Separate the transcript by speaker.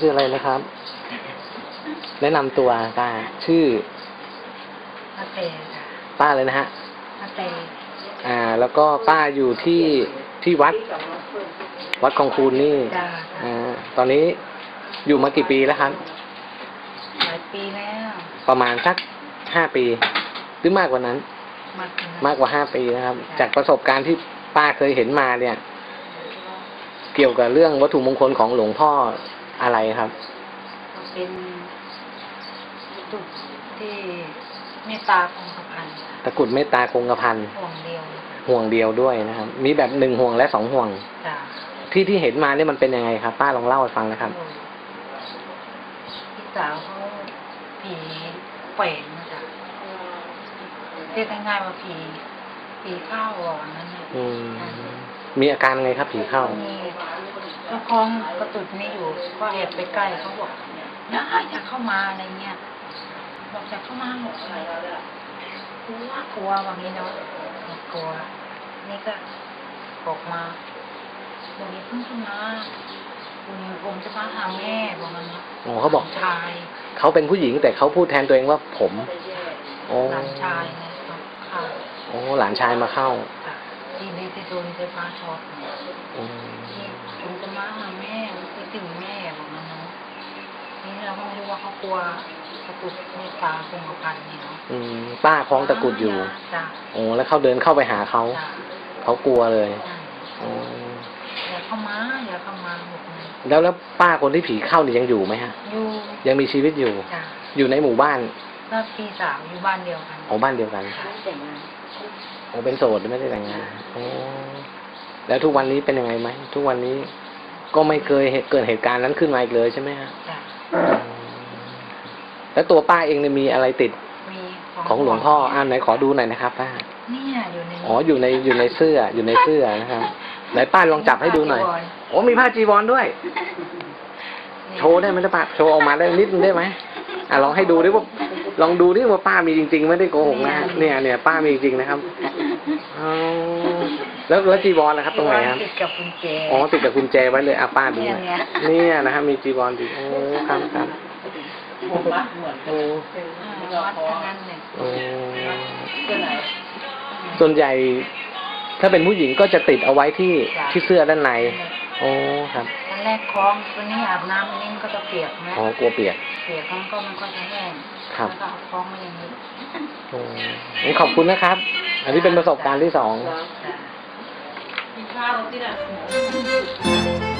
Speaker 1: ชื่ออะไรนะครับ แนะนำตัวป้าชื่อ
Speaker 2: อาเตค่ะ
Speaker 1: ป้าเลยนะฮะ
Speaker 2: อาเต
Speaker 1: อ่า แล้วก็ป้าอยู่ที่ที่วัด วัดคลองคูนนี่
Speaker 2: จ้า
Speaker 1: อ่าตอนนี้อยู่มากี่ปีแล้วครับ
Speaker 2: หลายปีแล้ว
Speaker 1: ประมาณสักห้าปี หรือมากกว่านั้น
Speaker 2: มากถึง
Speaker 1: มากกว่าห้าปีนะครับ จากประสบการณ์ที่ป้าเคยเห็นมาเนี่ย เกี่ยวกับเรื่องวัตถุมงคลของหลวงพ่อ อะไรครับ
Speaker 2: ก็เป็นจุดที่เมตตาคงกระพันค่ะ
Speaker 1: ตะกรุดเมตตาคงกระพัน
Speaker 2: ห่วงเดียวค่ะ
Speaker 1: ห่วงเดียวด้วยนะครับ มีแบบหนึ่งห่วงและสองห่วง
Speaker 2: จ้า
Speaker 1: ที่ที่เห็นมาเนี่ยมันเป็นยังไงครับ ป้าลองเล่าให้ฟังนะครับ
Speaker 2: พี่สาวเขาผีแฝงนะจ๊ะเรียกง่ายๆว่าผีผีข้าวหวานนั่นแหละ
Speaker 1: อื มมีอาการไงครับผีเข้า
Speaker 2: มีแล้วคล้องกระตุดนี่อยู่ก็แอบไปใกล้เขาบอกอย่าอย่าเข้ามาอะไรเงี้ยบอกอย่าเข้ามาบอกอะไรกลัวกลัวว่างี้เนาะกลัว นี่ก็บอกมาบอกอย่าเพิ่งเข้ามาผมผมจะมาหาแม่บอกมันนะ
Speaker 1: อ๋อเขาบอก
Speaker 2: ชาย
Speaker 1: เขาเป็นผู้หญิงแต่เขาพูดแทนตัวเองว่าผม โอ้
Speaker 2: หลานชายนะครับค่ะ
Speaker 1: โอ้หลานชายมาเข้า
Speaker 2: ค่ะที่นี่ที่โดนไฟฟ้าช็อตเนี่ยผมจะมาหาแม่คิดถึงแม่บอกมันเนาะนี่เราก็ไม่รู้ว่าเขากลัวกระตุกเมตตาคงกระพันนี่เนาะ
Speaker 1: อืมป้าคล้องตะกุดอยู่
Speaker 2: จ้ะ
Speaker 1: โอ้แล้วเขาเดินเข้าไปหาเขา
Speaker 2: จ้ะ
Speaker 1: เขากลัวเลย
Speaker 2: ใช่
Speaker 1: อืม
Speaker 2: อย่าเข้ามาอย่าเข้ามาบอกมัน
Speaker 1: แล้วแล้วป้าคนที่ผีเข้านี่ยังอยู่ไหมฮะ
Speaker 2: อยู่
Speaker 1: ยังมีชีวิตอยู่
Speaker 2: จ้ะ
Speaker 1: อยู่ในหมู่บ้าน
Speaker 2: แล้วปีสาวอยู่บ้านเดียวกัน
Speaker 1: โอ้บ้านเดียวกัน
Speaker 2: ค่ะแต่งงาน
Speaker 1: โอ้เป็นโสดไม่ได้แต่งงานโอ้แล้วทุกวันนี้เป็นยังไงไหมทุกวันนี้ก็ไม่เคยเหตุเกิดเหตุการณ์นั้นขึ้นมาอีกเลยใช่ไหมฮะ
Speaker 2: จ้ะ
Speaker 1: อืมแล้วตัวป้าเองเนี่ยมีอะไรติด
Speaker 2: มี
Speaker 1: ของหลวงพ่ออ่าไหนขอดูหน่อยนะครับป้า
Speaker 2: เนี่ยอยู่ใน
Speaker 1: อ๋ออยู่ในอยู่ในเสื้ออยู่ในเสื้อนะครับไหนป้าลองจับให้ดูหน่อยโอ้มีผ้าจีวรด้วย โชว์ได้ไหมจ๊ะป้าโชว์ออกมาได้นิดนึงได้ไหมอะลองให้ดูดิว่า ลองดูดิว่าป้ามีจริง ๆ ไม่ได้โกหกนะฮะเนี่ยเนี่ยป้ามีจริงๆนะครับอ๋อแล้วแล้วจีวรนะครับ ตรงไหนครับ
Speaker 2: ติดกับกุญแจ
Speaker 1: อ๋อติดกับกุญแจไว้เลยอะป้าดูหน่อย
Speaker 2: เนี่ย
Speaker 1: เนี่ยนะครับมีจีวรอยู่โอ้ครับครับโอ้
Speaker 2: อ่าวัดทั้งนั้นเลย
Speaker 1: โอ้ส่วนใหญ่ ถ้าเป็นผู้หญิงก็จะติดเอาไว้ที่ที่เสื้อด้านใน โอ้ครับ
Speaker 2: ตอนแรกคล้องวันนี้อาบน้ำวันนี้มันก็จะเปียกนะ
Speaker 1: อ๋อกลัวเปียก
Speaker 2: เปียกมันก็มันก็จะแห้ง
Speaker 1: ครับ
Speaker 2: แล้วก็เอาคล้องมาอย่างนี้
Speaker 1: โอ้งั้นขอบคุณนะครับ อันนี้เป็นประสบการณ์ที่สอง
Speaker 2: จ้ะ